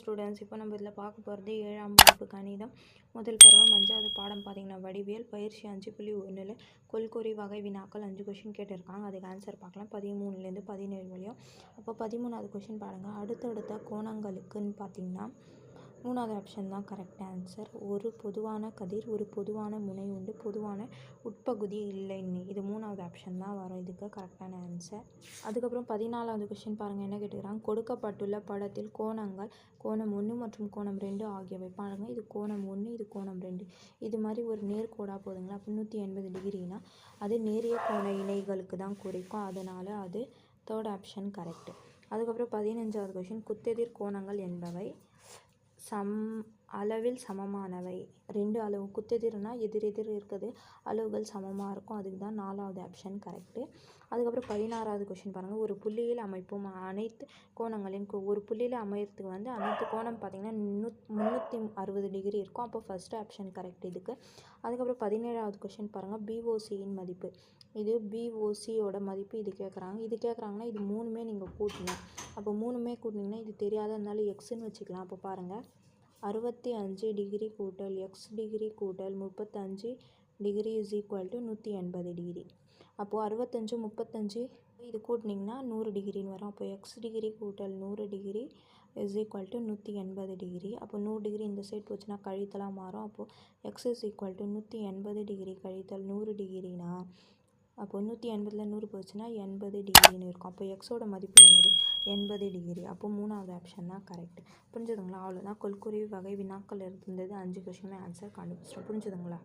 Students இப்போ நம்ம இதில் பார்க்க போகிறது ஏழாம் வகுப்பு கணிதம். முதல் பருவம் அஞ்சாவது பாடம் பார்த்தீங்கன்னா வடிவியல் பயிற்சி அஞ்சு புள்ளி ஒன்றில் கொல்கொறி வகை வினாக்கள் அஞ்சு கொஷின் கேட்டிருக்காங்க. அதுக்கு ஆன்சர் பார்க்கலாம். பதிமூணுலேருந்து பதினேழு வழியும் அப்போ பதிமூணாவது கொஷின் பாருங்கள் அடுத்தடுத்த கோணங்களுக்குன்னு பார்த்தீங்கன்னா மூணாவது ஆப்ஷன் தான் கரெக்ட் ஆன்சர் ஒரு பொதுவான கதிர் ஒரு பொதுவான முனை உண்டு பொதுவான உட்பகுதி இல்லைன்னு இது மூணாவது ஆப்ஷன் தான் வரும். இதுக்கு கரெக்டான ஆன்சர் அதுக்கப்புறம் பதினாலாவது கொஷின் பாருங்கள் என்ன கேட்டுக்கிறாங்க கொடுக்கப்பட்டுள்ள படத்தில் கோணங்கள் கோணம் ஒன்று மற்றும் கோணம் ரெண்டு ஆகியவை. பாருங்கள் இது கோணம் ஒன்று இது கோணம் ரெண்டு. இது மாதிரி ஒரு நேர்கோடாக போதுங்களா? அப்போ நூற்றி எண்பது டிகிரினா அது நேரிய கோண இணைகளுக்கு தான் குறிக்கும். அதனால் அது தேர்ட் ஆப்ஷன் கரெக்டு அதுக்கப்புறம் பதினஞ்சாவது கொஷின் குத்தெதிர் கோணங்கள் என்பவை. சம் அளவில் சமமானவை. ரெண்டு அளவு. குத்தெதிர்னா எதிர் எதிர் இருக்குது. அளவுகள் சமமாக இருக்கும். அதுக்கு தான் நாலாவது ஆப்ஷன் கரெக்டு அதுக்கப்புறம் பதினாறாவது கொஷின் பாருங்கள் ஒரு புள்ளியில் அமைப்பும் அனைத்து கோணங்களின் ஒரு புள்ளியில் அமையறதுக்கு வந்து அனைத்து கோணம் பார்த்திங்கன்னா நூத் முந்நூற்றி அறுபது டிகிரி இருக்கும். அப்போ ஃபஸ்ட்டு ஆப்ஷன் கரெக்ட் இதுக்கு. அதுக்கப்புறம் பதினேழாவது கொஷின் பாருங்கள் பிஓசியின் மதிப்பு. இது பிஓசியோட மதிப்பு இது கேட்குறாங்க இது கேட்குறாங்கன்னா இது மூணுமே நீங்கள் கூட்டணும். அப்போ மூணுமே கூட்டினீங்கன்னா இது தெரியாத இருந்தாலும் எக்ஸ்ன்னு வச்சுக்கலாம். அப்போ பாருங்கள் அறுபத்தி அஞ்சு டிகிரி கூட்டல் எக்ஸ் டிகிரி கூட்டல் முப்பத்தஞ்சு டிகிரி இஸ் ஈக்குவல் டு நூற்றி எண்பது டிகிரி. அப்போது அறுபத்தஞ்சு முப்பத்தஞ்சு இது கூட்டினிங்கன்னா நூறு டிகிரின்னு வரும். அப்போ எக்ஸ் டிகிரி கூட்டல் நூறு டிகிரி இஸ் ஈக்குவல் டு நூற்றி எண்பது டிகிரி. அப்போ நூறு டிகிரி இந்த சைட் போச்சுன்னா கழித்தலாம் மாறும். அப்போது எக்ஸ் இஸ் ஈக்குவல் டு நூற்றி எண்பது டிகிரி கழித்தல் நூறு டிகிரினா அப்போ நூற்றி எண்பதில் நூறு போச்சுன்னா எண்பது டிகிரின்னு இருக்கும். அப்போ எக்ஸோட மதிப்பு என்னது? எண்பது டிகிரி அப்போ மூணாவது ஆப்ஷன் தான் கரெக்ட் புரிஞ்சுதுங்களா? அவ்வளோதான் கொள்குறி வகை வினாக்கள் இருந்தது. அஞ்சு கொஷினுமே ஆன்சர் கண்டுபிடிச்சிட்டோம். புரிஞ்சுதுங்களா?